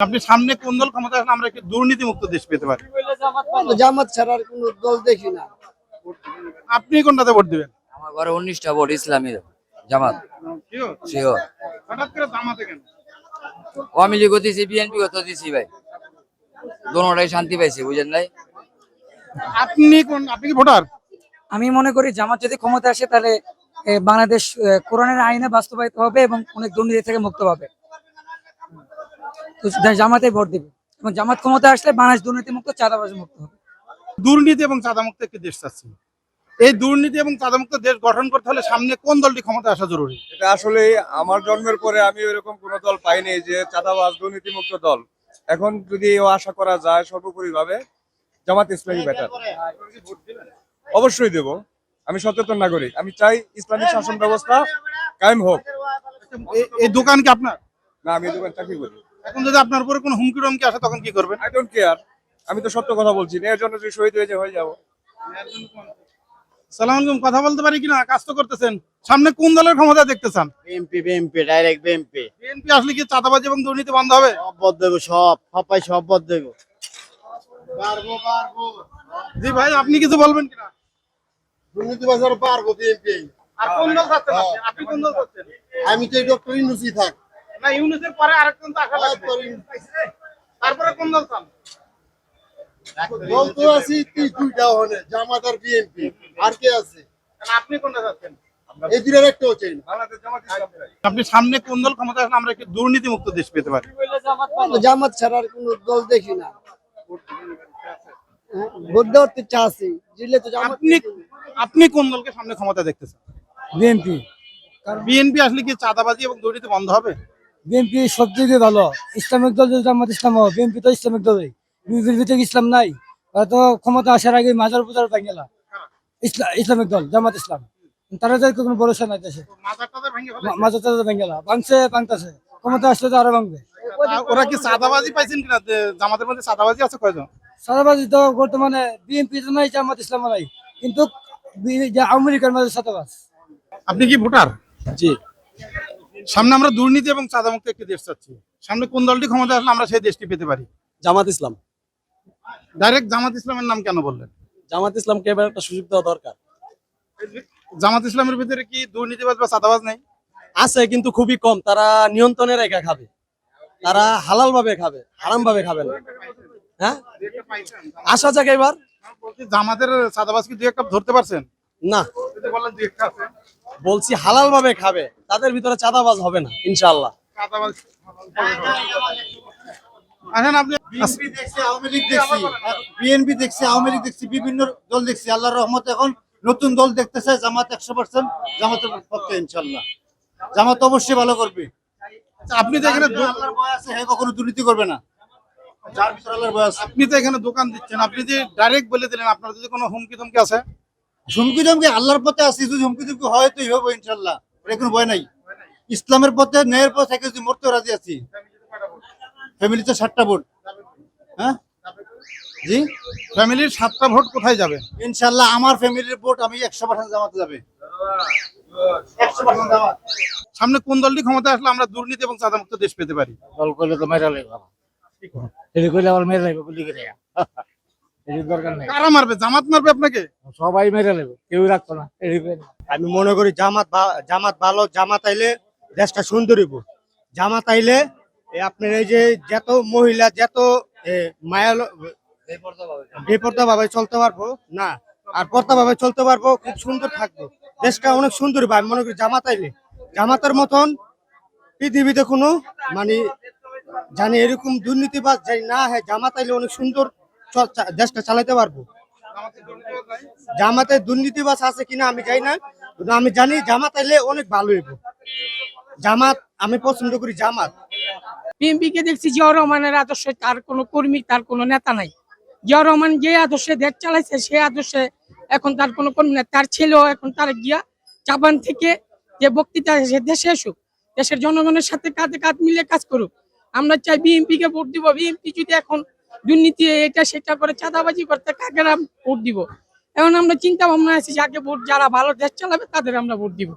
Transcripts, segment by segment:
আপনি সামনে কোন দল ক্ষমতা আসলে আমরা একটি দুর্নীতি মুক্ত দেশ পেতে পারি। জামাত ছাড়া আর কোনো দল দেখি না। আপনি কোনটাতে ভোট দিবেন? আমার ঘরে উনিশটা ভোট ইসলামী জামাত। হঠাৎ করে জামাতে কেন? আওয়ামী লীগও দিছি বিএনপি তো দিছি ভাই। দোনোটাই শান্তি পাইছি বুঝেন নাই? আপনি কোন আপনি কি ভোটার? আমি মনে করি জামাত যদি ক্ষমতা আসে তাহলে এ, বাংলাদেশ কোরআনের আইনে বাস্তবায়িত হবে এবং অনেক দুর্নীতি থেকে মুক্ত পাবে। তো জামাতে ভোট দিবে। এবং জামাত ক্ষমতা আসলে বাংলাদেশ দুর্নীতি মুক্ত চাঁদাবাজ মুক্ত হবে। দুর্নীতি এবং চাঁদামুক্ত একটি দেশ চাচ্ছি। এই দুর্নীতি এবং চাঁদামুক্ত দেশ গঠন করতে হলে সামনে কোন দলটি ক্ষমতা আসা জরুরি? এটা আসলে আমার জন্মের পরে আমি এরকম কোন দল পাইনি যে চাঁদাবাজ দুর্নীতিমুক্ত দল। এখন যদি এও আশা করা যায় সর্বোপরি ভাবে জামাত ইসলামী ব্যাটার অবশ্যই দেব। আমি সচেতন নাগরিক। আমি চাই ইসলামিক শাসন ব্যবস্থা কায়েম হোক। এই দোকান কি আপনার? না আমি দোকান চাকরি করি। এখন যদি আপনার উপরে কোনো হুমকি টমকি আসে তখন কি করবেন? আই ডোন্ট কেয়ার আমি তো সত্য কথা বলছি এর জন্য যদি শহীদ হয়ে যায় হয়ে যাব। সালাম আলাইকুম কথা বলতে পারি কিনা? কাজ তো করতেছেন। সামনে কোন দলের ক্ষমতা দেখতে চান? BMP BMP direct BMP BNP আসলে কি চাঁদাবাজি এবং দুর্নীতি বন্ধ হবে? সব বদ দেব সব। সবাই সব বদ দেব জি ভাই আপনি কিছু বলবেন কিনা? দুর্নীতি বাজার পারব বিএনপি আর কোন দল চাচ্ছেন আপনি? আপনি কোন দল চাচ্ছেন আমি তো ডক্টর ইনুসি থাক। না ইউনিসের পরে আরেকজন তো আসা লাগবে। তারপরে কোন দল চান? দল তো আছি তুই দুইটা হনে জামাত আর বিএনপি। আর কে আছে? আপনি কোনটা চাচ্ছেন? আপনি সামনে কোন দল ক্ষমতা আসলে আমরা একটি দুর্নীতি মুক্ত দেশ পেতে পারি। জামাত ছাড়া আর কোনো দল দেখি না। হ্যাঁ, ভোট দেওয়ার তো ইচ্ছা আছে। জিতলে তো আপনি আপনি কোন দলকে সামনে ক্ষমতা দেখতেছেন বিএনপি। বিএনপি আসলে কি চাঁদাবাজি এবং দুর্নীতি বন্ধ হবে? বিএনপি সব দিকে ভালো ইসলামিক দল যদি জামাত ইসলাম হবে বিএনপি তো ইসলামিক দলই। বিএনপির ভিতরে ইসলাম নাই ওরা তো ক্ষমতা আসার আগে মাজার পূজার বাঙ্গেলা ইসলাম ইসলামিক দল জামাত ইসলাম। তারা তো কোনো ভরসা নাই দেশে। মাজার টাজার ভেঙে টাজার ভাঙছে ভাঙতেছে। ক্ষমতা আসলে তো আরও ভাঙবে। ওরা কি চাঁদাবাজি পাইছেন কিনা? জামাতের মধ্যে চাঁদাবাজি আছে কয়জন? সাদাবাজি তো বর্তমানে বিএনপি তো নাই জামাত ইসলাম নাই। কিন্তু আওয়ামী লীগের মাঝে সাদাবাজ আপনি কি ভোটার? জি। সামনে আমরা দুর্নীতি এবং চাঁদামুক্ত একটি দেশ চাচ্ছি। সামনে কোন দলটি ক্ষমতা আসলে আমরা সেই দেশটি পেতে পারি? জামাত ইসলাম। ডাইরেক্ট জামাত ইসলামের নাম কেন বললেন? জামাত ইসলামকে এবার একটা সুযোগ দেওয়া দরকার। জামাত ইসলামের ভিতরে কি দুর্নীতিবাজ বা চাঁদাবাজ নেই? আছে কিন্তু খুবই কম। তারা নিয়ন্ত্রণে রেখা খাবে। তারা হালাল ভাবে খাবে হারাম ভাবে খাবে না। হ্যাঁ? আসা যাক এবার। জামাতের চাঁদাবাজ কি দুই একটা ধরতে পারছেন? না। বললেন দুই একটা আছে বলছি হালাল ভাবে খাবে তাদের ভিতরে চাঁদাবাজ হবে না ইনশাআল্লাহ। আপনি। বিএনপি দেখছি আওয়ামী লীগ দেখছি বিভিন্ন দল দেখছি। আল্লাহর রহমত এখন নতুন দল দেখতেছে জামাত একশো পার্সেন্ট জামাতের পক্ষে ইনশাল্লাহ জামাত অবশ্যই ভালো করবে। আচ্ছা, আপনি তো এখানে আল্লাহর ভয় আছে হে কখনো দুর্নীতি করবে না। যার ভিতরে আল্লাহর ভয় আছে। আপনি তো এখানে দোকান দিচ্ছেন। আপনি যে ডাইরেক্ট বলে দিলেন আপনার যদি কোনো হুমকি ধমকি আছে? হুমকি ধমকি আল্লাহর পথে আছি যদি হুমকি ধমকি হয় তো হবে ইনশাল্লাহ এটা কোনো ভয় নাই। ইসলামের পথে ন্যায়ের পথে থেকে যদি মরতে রাজি আছি। ফ্যামিলিতে সাতটা ভোট। হ্যাঁ? জি? ফ্যামিলির সাতটা ভোট কোথায় যাবে? ইনশাল্লাহ আমার ফ্যামিলির ভোট আমি একশো পার্সেন্ট জামাতে যাবে। একশো পার্সেন্ট জামাত। সামনে কোন দলটি ক্ষমতা আসলে আমরা দুর্নীতি এবং চাঁদামুক্ত দেশ পেতে পারি? দল করলে তো মেরা লাগবে এটি করলে আবার মেরে লাগবে করে এটির দরকার নেই। কারা মারবে? জামাত মারবে আপনাকে? সবাই মেরে লাগবে কেউ রাখতো না আমি মনে করি জামাত জামাত ভালো জামাত আইলে দেশটা সুন্দর হইব। জামাত আইলে আপনার এই যে যত মহিলা যত এ, মায়া বেপর্দা ভাবে চলতে পারব না। আর পর্দা ভাবে চলতে পারব খুব সুন্দর থাকব। দেশটা অনেক সুন্দর হবে আমি মনে করি জামাত আইলে। জামাতের মতন পৃথিবীতে কোনো মানে জানি এরকম দুর্নীতিবাজ জানি না হ্যাঁ জামাত আইলে অনেক সুন্দর দেশটা চালাতে পারব। জামাতে দুর্নীতিবাজ আছে কিনা আমি জানি না আমি জানি জামাত আইলে অনেক ভালো হইব। জামাত, আমি পছন্দ করি জামাত। বিএনপি দেখছি জিয়া রহমানের আদর্শে তার কোনো কর্মী, তার কোনো নেতা নাই। জিয়া রহমান যে আদর্শে দেশ চালাইছে, সে আদর্শে এখন তার কোনো কর্মী নাই। তার ছেলেও এখন তার গিয়া জাপান থেকে যে বক্তৃতা সে দেশে আসুক। দেশের জনগণের সাথে কাঁধে কাঁধ মিলে কাজ করুক। আমরা চাই বিএনপি কে ভোট দিব। বিএনপি যদি এখন দুর্নীতি এটা সেটা করে চাঁদাবাজি করতে কাকে ভোট দিব? এখন আমরা চিন্তা ভাবনা আছি যাকে ভোট যারা ভালো দেশ চালাবে তাদের আমরা ভোট দিব।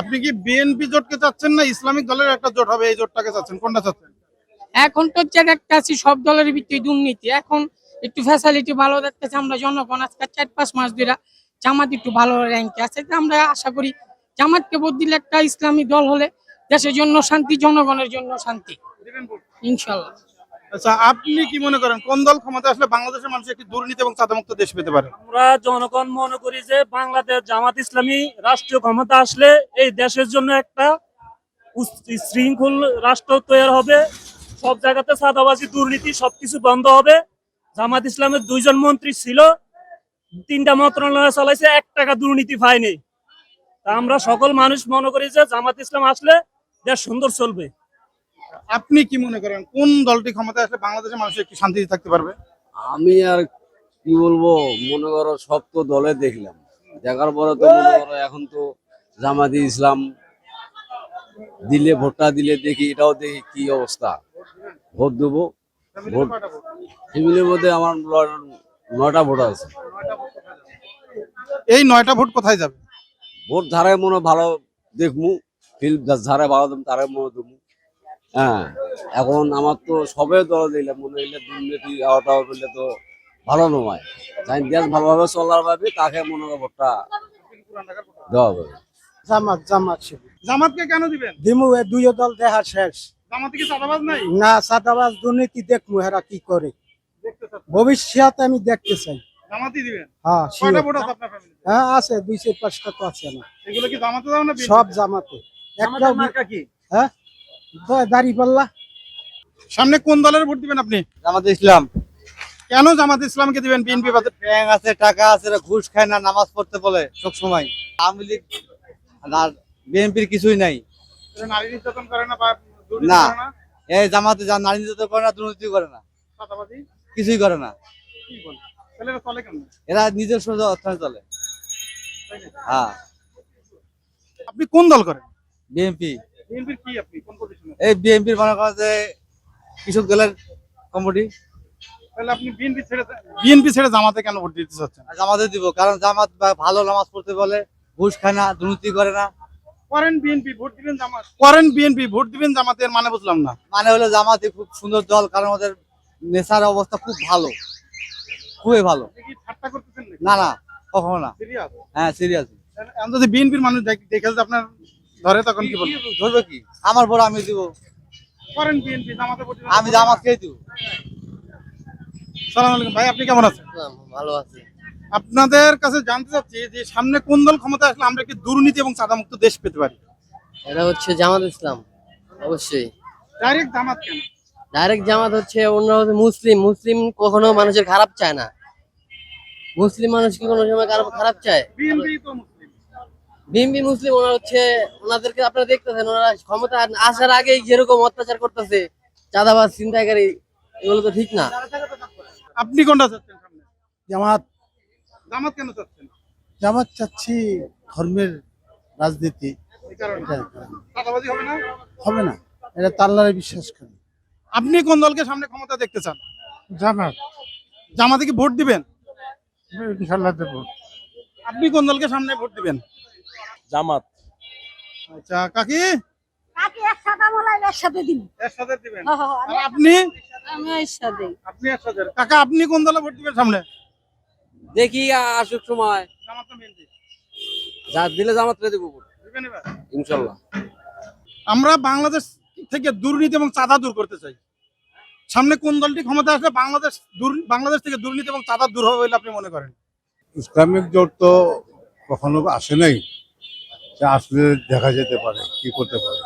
আপনি কি বিএনপি জোটকে চাচ্ছেন না ইসলামিক দলের একটা জোট হবে এই জোটটাকে চাচ্ছেন? কোনটা চাচ্ছেন? এখন তো যে দেখতে আছি সব দলের ভিত্তি দুর্নীতি। এখন একটু ফ্যাসিলিটি ভালো দেখতেছে আমরা জনগণ আজকে চার পাঁচ মাস ধরে জামাত একটু ভালো র্যাঙ্কে আছে। আমরা আশা করি জামাতকে ভোট দিলে একটা ইসলামী দল হলে দেশের জন্য শান্তি জনগণের জন্য শান্তি। ইনশাল্লাহ। আচ্ছা আপনি কি মনে করেন, কোন দল ক্ষমতা আসলে বাংলাদেশের মানুষ একটি দুর্নীতি এবং চাঁদামুক্ত দেশ পেতে পারে? আমরা জনগণ মনে করি যে বাংলাদেশ জামাত ইসলামী রাষ্ট্রীয় ক্ষমতা আসলে এই দেশের জন্য একটা শৃঙ্খল রাষ্ট্র তৈরি হবে। সব জায়গাতে সাদাবাজি দুর্নীতি, সবকিছু বন্ধ হবে। জামাত ইসলামের দুইজন মন্ত্রী ছিল। তিনটা মন্ত্রণালয় চালাইছে, এক টাকা দুর্নীতি পায়নি। তা আমরা সকল মানুষ মনে করি যে জামাত ইসলাম আসলে দেশ সুন্দর চলবে। আপনি কি মনে করেন কোন দলটি ক্ষমতা আসলে বাংলাদেশের মানুষ একটি শান্তিতে থাকতে পারবে? আমি আর কি বলব মনে করো সব তো দলে দেখলাম। দেখার পরে তো মনে করো এখন তো জামাতি ইসলাম দিলে ভোটটা দিলে দেখি এটাও দেখি কি অবস্থা। ভোট দেবো। ভোট ফ্যামিলির মধ্যে আমার নয়টা ভোট আছে। এই নয়টা ভোট কোথায় যাবে? ভোট ধারে মনে ভালো দেখমু ফিল্ড ধারে ভালো দেবো তারে মনে দেবো হ্যাঁ এখন আমার তো সবে দল দিলে মনে হইলে দুর্নীতি আওয়াটা বললে তো ভালো নয়। যাই দেশ ভালোভাবে চলার ভাবে তাকে মনে ভোটটা দেওয়া হবে। জামাত জামাত জামাতকে কেন দিবেন? দিমু এ দুই দল দেখা শেষ। জামাতে কি চাঁদাবাজ নাই? না সাদাবাজ দুর্নীতি দেখমু হেরা কি করে? ভবিষ্যৎ আমি দেখতে চাই। দিবেন? হ্যাঁ কয়টা ভোট আছে আপনার ফ্যামিলি হ্যাঁ আছে দুই চার পাঁচটা তো আছে না এগুলো কি জামাতে না সব জামাতে। একটা কি? হ্যাঁ? সামনে কোন দলের ভোট দিবেন আপনি? জামাত ইসলাম। কেন জামাত ইসলামকে দিবেন বিএনপি ব্যাংক আছে টাকা আছে ঘুষ খায় না নামাজ পড়তে বলে সব সময় আওয়ামী লীগ আর বিএনপির কিছুই নাই। নারী নির্যাতন করে না দুর্নীতি না। করে না? এই জামাতে নারী নির্যাতন করে না দুর্নীতি করে না। কিছুই করে না। এরা অর্থনীতি চলে। হ্যাঁ। আপনি কোন দল করেন? বিএনপি। বিএনপির কি আপনি? কোন পজিশনে এই বিএনপির মনে করেন যে কৃষক দলের কমিটি। তাহলে আপনি বিএনপি ছেড়ে বিএনপি ছেড়ে জামাতে কেন ভোট দিতে চাচ্ছেন? জামাতে দিব কারণ জামাত ভালো নামাজ পড়তে বলে ঘুষ খায় না দুর্নীতি করে না। করেন বিএনপি ভোট দিবেন জামাত। করেন বিএনপি ভোট দিবেন জামাতের মানে বুঝলাম না। মানে হলো জামাতে খুব সুন্দর দল কারণ ওদের নেশার অবস্থা খুব ভালো। খুবই ভালো। না না কখনো না। হ্যাঁ সিরিয়াস এখন যদি বিএনপির মানুষ দেখ- আপনার ধরে তখন কি বলবেন ধরবে কি? আমার বড় আমি দিব। করেন বিএনপি জামাতে ভোট আমি জামাতকেই দিব। সালাম আলাইকুম ভাই আপনি কেমন আছেন? ভালো আছে। আপনাদের কাছে জানতে চাচ্ছি যে সামনে কোন দল ক্ষমতা আসলে আমরা কি দুর্নীতি এবং চাঁদামুক্ত দেশ পেতে পারি? এটা হচ্ছে জামাত ইসলাম অবশ্যই। ডাইরেক্ট জামাত কেন? ডাইরেক্ট জামাত হচ্ছে অন্য হচ্ছে মুসলিম। মুসলিম কখনো মানুষের খারাপ চায় না। মুসলিম মানুষ কি কোনো সময় খারাপ চায়? বিএনপি তো বিএমপি মুসলিম ওরা হচ্ছে ওনাদেরকে আপনারা দেখতেছেন ওনারা ক্ষমতা আসার আগেই যেরকম অত্যাচার করতেছে চাঁদাবাজ চিন্তাকারী এগুলো তো ঠিক না। আপনি কোনটা চাচ্ছেন সামনে? জামাত। জামাত কেন চাচ্ছেন? জামাত চাচ্ছি ধর্মের রাজনীতি। হবে না? এটা তাল্লারে বিশ্বাস করে আপনি কোন দলকে সামনে ক্ষমতা দেখতে চান? জামাত। জামাতে কি ভোট দিবেন? ইনশাল্লাহ দেবো। আপনি কোন দলকে সামনে ভোট দিবেন? জামাত। আচ্ছা কাকি? তাকে একসাথে বলাই একসাথে দিন এরশাদের দিবেন? আর আপনি? আমি একসাথে। আপনি এরশাদের কাকা আপনি কোন দলে ভোট দিবেন সামনে? দেখি আসুক সময়। জামাত বিএনপি যা দিলে জামাত দেবো দিবেন এবার? ইনশাল্লাহ। আমরা বাংলাদেশ থেকে দুর্নীতি এবং চাঁদা দূর করতে চাই। সামনে কোন দলটি ক্ষমতা আসলে বাংলাদেশ দুর- বাংলাদেশ থেকে দুর্নীতি এবং চাঁদা দূর হবে বলে আপনি মনে করেন? ইসলামিক জোট তো কখনো আসে নাই। আসলে দেখা যেতে পারে কি করতে পারে।